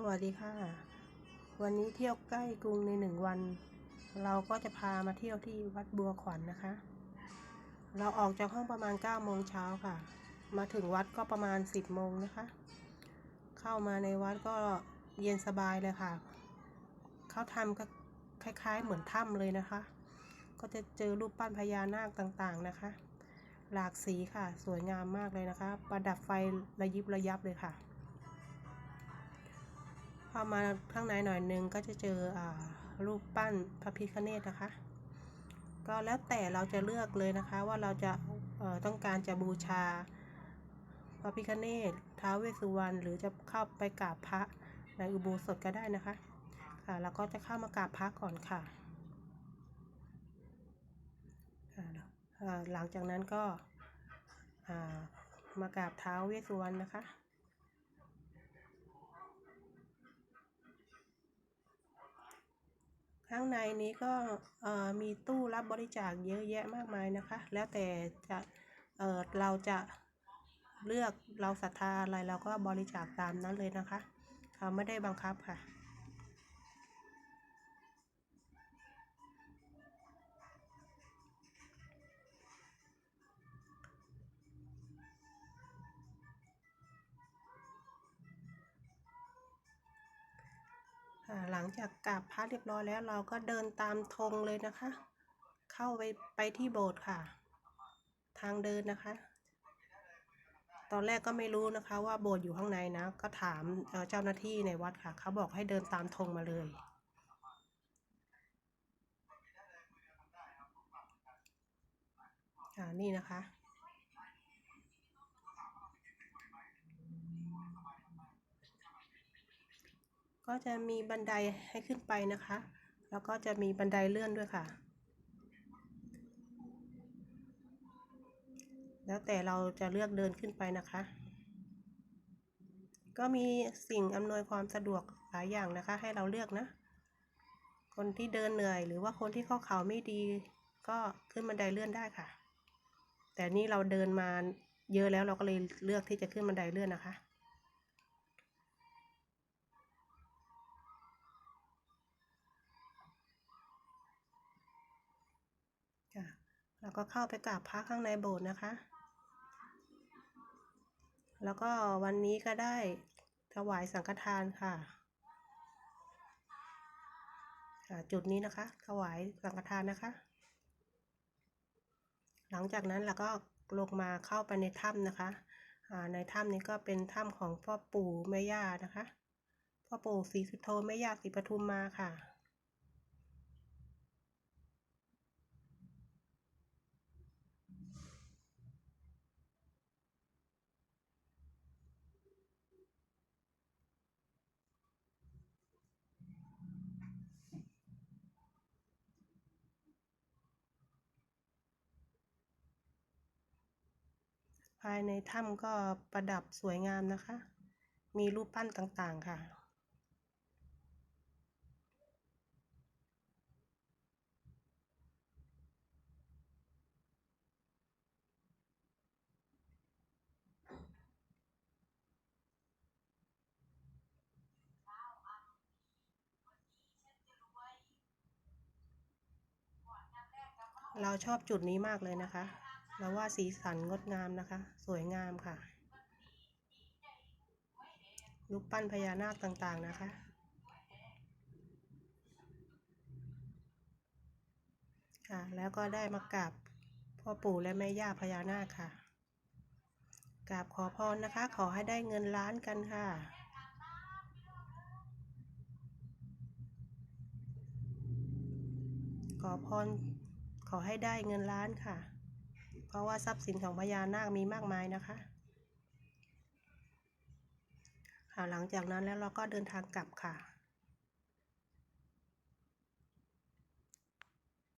สวัสดีค่ะ วันนี้เที่ยวใกล้กรุงในหนึ่งวัน เราก็จะพามาเที่ยวที่วัดบัวขวัญนนะคะ เราออกจากห้องประมาณ9โมงเช้าค่ะ มาถึงวัดก็ประมาณ 10โมงนะคะ เข้ามาในวัดก็เย็นสบายเลยค่ะ เขาทำก็คล้ายๆเหมือนถ้ำเลยนะคะ ก็จะเจอรูปปั้นพญานาคต่างๆนะคะ หลากสีค่ะ สวยงามมากเลยนะคะ ประดับไฟระยิบระยับเลยค่ะ พอมาข้างในหน่อยนึงก็จะเจออรูปปั้นพระพิฆเนศนะคะ ก็แล้วแต่เราจะเลือกเลยนะคะว่าเราจะต้องการจะบูชาพระพิฆเนศท้าวเวสสุวรรณหรือจะเข้าไปกราบพระในอุโบสถก็ได้นะคะ ค่ะแล้วก็จะเข้ามากราบพระก่อนค่ะ หลังจากนั้นก็มากราบเท้าเวสสุวรรณนะคะ ข้างในนี้ก็เอ่อมีตู้รับบริจาคเยอะแยะมากมายนะคะ แล้วแต่จะเออเราจะเลือกเราศรัทธาอะไรเราก็บริจาคตามนั้นเลยนะคะ เขาไม่ได้บังคับค่ะ ลังจากกราบพระเรียบร้อยแล้วเราก็เดินตามธงเลยนะคะ เข้าไปไปที่โบสถ์ค่ะ ทางเดินนะคะ ตอนแรกก็ไม่รู้นะคะว่าโบสถ์อยู่ข้างในนะ ก็ถามเอ่อเจ้าหน้าที่ในวัดค่ะ เขาบอกให้เดินตามธงมาเลยอ่านี่นะคะ ก็จะมีบันไดให้ขึ้นไปนะคะ แล้วก็จะมีบันไดเลื่อนด้วยค่ะ แล้วแต่เราจะเลือกเดินขึ้นไปนะคะ ก็มีสิ่งอำนวยความสะดวกหลายอย่างนะคะ ให้เราเลือกนะ คนที่เดินเหนื่อย หรือว่าคนที่ข้อเข่าไม่ดี ก็ขึ้นบันไดเลื่อนได้ค่ะ แต่นี่เราเดินมาเยอะแล้วเราก็เลยเลือกที่จะขึ้นบันไดเลื่อนนะคะ แล้วก็เข้าไปกราบพระข้างในโบสถ์นะคะ แล้วก็วันนี้ก็ได้ถวายสังฆทานค่ะ จุดนี้นะคะ ถวายสังฆทานนะคะ หลังจากนั้นเราก็ลงมาเข้าไปในถ้ำนะคะ ในถ้ำนี้ก็เป็นถ้ำของพ่อปู่แม่ย่านะคะ พ่อปู่ศรีสุโธแม่ย่าศรีปทุมมาค่ะายในถ้ำก็ประดับสวยงามนะคะ มีรูปปั้นต่างๆค่ะ เราชอบจุดนี้มากเลยนะคะ เราว่าสีสันงดงามนะคะ สวยงามค่ะรูปปั้นพญานาคต่างๆนะคะ ค่ะ แล้วก็ได้มากราบพ่อปู่และแม่ย่าพญานาคค่ะกราบขอพรนะคะ ขอให้ได้เงินล้านกันค่ะขอพรขอให้ได้เงินล้านค่ะ เพราะว่าทรัพย์สินของพญานาคมีมากมายนะคะค่ะหลังจากนั้นแล้วเราก็เดินทางกลับค่ะ